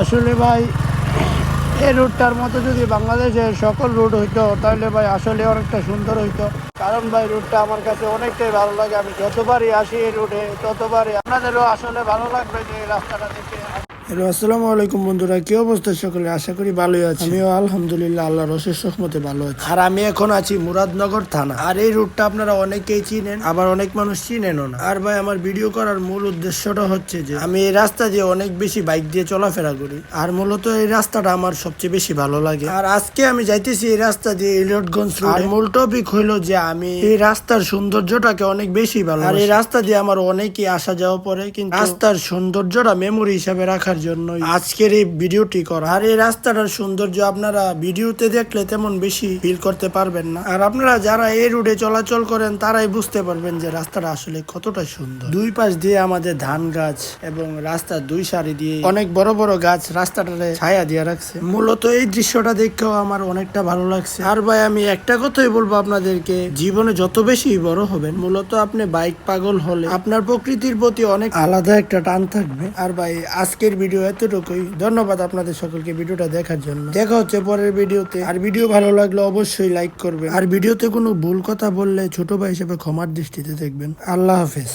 আসলে ভাই, এই রুটটার মতো যদি বাংলাদেশের সকল রুট হইতো, তাহলে ভাই আসলে অনেকটা সুন্দর হইতো। কারণ ভাই, রুটটা আমার কাছে অনেকটাই ভালো লাগে। আমি যতবারই আসি এই রুটে, ততবারই আপনাদেরও আসলে ভালো লাগবে যে রাস্তাটা দেখে। হ্যালো আসসালামু আলাইকুম বন্ধুরা কি অবস্থা সকলে? আশা করি ভালোই আছি। আমিও আলহামদুলিল্লাহ আল্লাহর অশেষ রহমতে ভালো আছি। আর আমি এখন আছি মুরাদনগর থানা। আর এই রুটটা আপনারা অনেকেই চিনেন আবার অনেক মানুষ চিনেনও না। আর ভাই আমার ভিডিও করার মূল উদ্দেশ্যটা হচ্ছে যে আমি এই রাস্তা দিয়ে অনেক বেশি বাইক দিয়ে চলাফেরা করি। আর মূলত এই রাস্তাটা আমার সবচেয়ে বেশি ভালো লাগে। আর আজকে আমি যাইতেছি এই রাস্তা দিয়ে ইলিয়টগঞ্জ আর মূল টপিক হইল যে আমি এই রাস্তার সৌন্দর্যটাকে অনেক বেশি ভালো আর এই রাস্তা দিয়ে আমার অনেকই আসা যাওয়া পরে কিন্তু রাস্তার সৌন্দর্যটা মেমোরি হিসাবে রাখার জন্য আজকের এই ভিডিওটি করা। আর এই রাস্তাটার সৌন্দর্য আপনারা ভিডিওতে দেখলে তেমন বেশি ফিল করতে পারবেন না। আর আপনারা যারা এই রুটে চলাচল করেন, তারাই বুঝতে পারবেন যে রাস্তাটা আসলে কতটা সুন্দর। দুই পাশ দিয়ে আমাদের ধান গাছ এবং রাস্তার দুই সারি দিয়ে অনেক বড় বড় গাছ রাস্তাটারে ছায়া দিয়ে রাখছে। মূলত এই দৃশ্যটা দেখেও আমার অনেকটা ভালো লাগছে। আর ভাই, আমি একটা কথাই বলব আপনাদেরকে, জীবনে যত বেশি বড় হবেন, মূলত আপনি বাইক পাগল হলে আপনার প্রকৃতির প্রতি অনেক আলাদা একটা টান থাকবে। আর ভাই, আজকের ভিডিও এতটুকুই। ধন্যবাদ আপনাদের সকলকে ভিডিওটা দেখার জন্য। দেখা হচ্ছে পরের ভিডিওতে। আর ভিডিও ভালো লাগলে অবশ্যই লাইক করবে আর ভিডিওতে কোনো ভুল কথা বললে ছোট ভাই হিসেবে ক্ষমার দৃষ্টিতে দেখবেন। আল্লাহ হাফেজ।